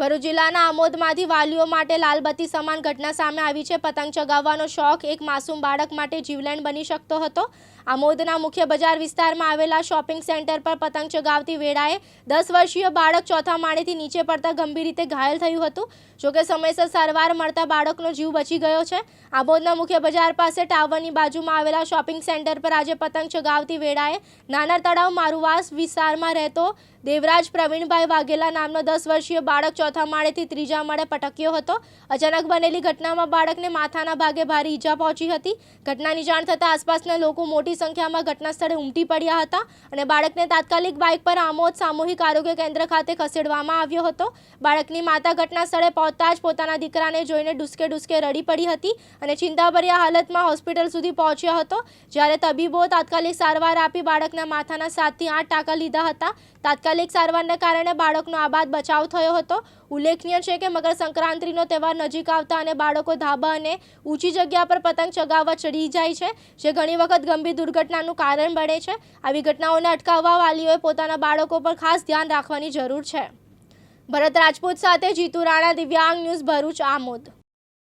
ભરૂચ જિલ્લાના આમોદમાંથી વાલીઓ માટે લાલબત્તી સમાન ઘટના સામે આવી છે. પતંગ ચગાવવાનો શોખ એક માસૂમ બાળક માટે જીવલેણ બની શકતો હતો. આમોદના મુખ્ય બજાર વિસ્તારમાં આવેલા શોપિંગ સેન્ટર પર પતંગ ચગાવતી વેળાએ દસ વર્ષીય બાળક ચોથા માળેથી નીચે પડતા ગંભીર રીતે ઘાયલ થયું હતું. જોકે સમયસર સારવાર મળતા બાળકનો જીવ બચી ગયો છે. આમોદના મુખ્ય બજાર પાસે ટાવરની બાજુમાં આવેલા શોપિંગ સેન્ટર પર આજે પતંગ ચગાવતી વેળાએ નાના તળાવ મારુવાસ વિસ્તારમાં રહેતો દેવરાજ પ્રવીણભાઈ વાઘેલા નામનો દસ વર્ષીય બાળક ચોથા માળેથી ત્રીજા માળે પટક્યો હતો. અચાનક બનેલી ઘટનામાં બાળકને માથાના ભાગે ભારે ઈજા પહોંચી હતી. ઘટનાની જાણ થતાં આસપાસના લોકો મોટી સંખ્યામાં ઘટના સ્થળે ઉમટી પડ્યા હતા અને બાળકને તાત્કાલિક બાઇક પર આમોદ સામૂહિક આરોગ્ય કેન્દ્ર ખાતે ખસેડવામાં આવ્યો હતો. બાળકની માતા ઘટના સ્થળે પહોંચતા જ પોતાના દીકરાને જોઈને ડુસકે ડુસકે રડી પડી હતી અને ચિંતાભર્યા હાલતમાં હોસ્પિટલ સુધી પહોંચ્યો હતો. જ્યારે તબીબો તાત્કાલિક સારવાર આપી બાળકના માથાના સાતથી આઠ ટાંકા લીધા હતા. તાત્કાલિક સારવારને કારણે બાળકનો આબાદ બચાવ થયો હતો. ઉલ્લેખનીય છે કે મકર સંક્રાંતિનો તહેવાર નજીક આવતા અને બાળકો ધાબા અને ઊંચી જગ્યા પર પતંગ ચગાવવા ચડી જાય છે, જે ઘણી વખત ગંભીર દુર્ઘટનાનું કારણ બને છે. આવી ઘટનાઓને અટકાવવા વાલીઓએ પોતાના બાળકો પર ખાસ ધ્યાન રાખવાની જરૂર છે. ભરત રાજપૂત સાથે જીતુ રાણા દિવ્યાંગ ન્યૂઝ ભરૂચ આમોદ.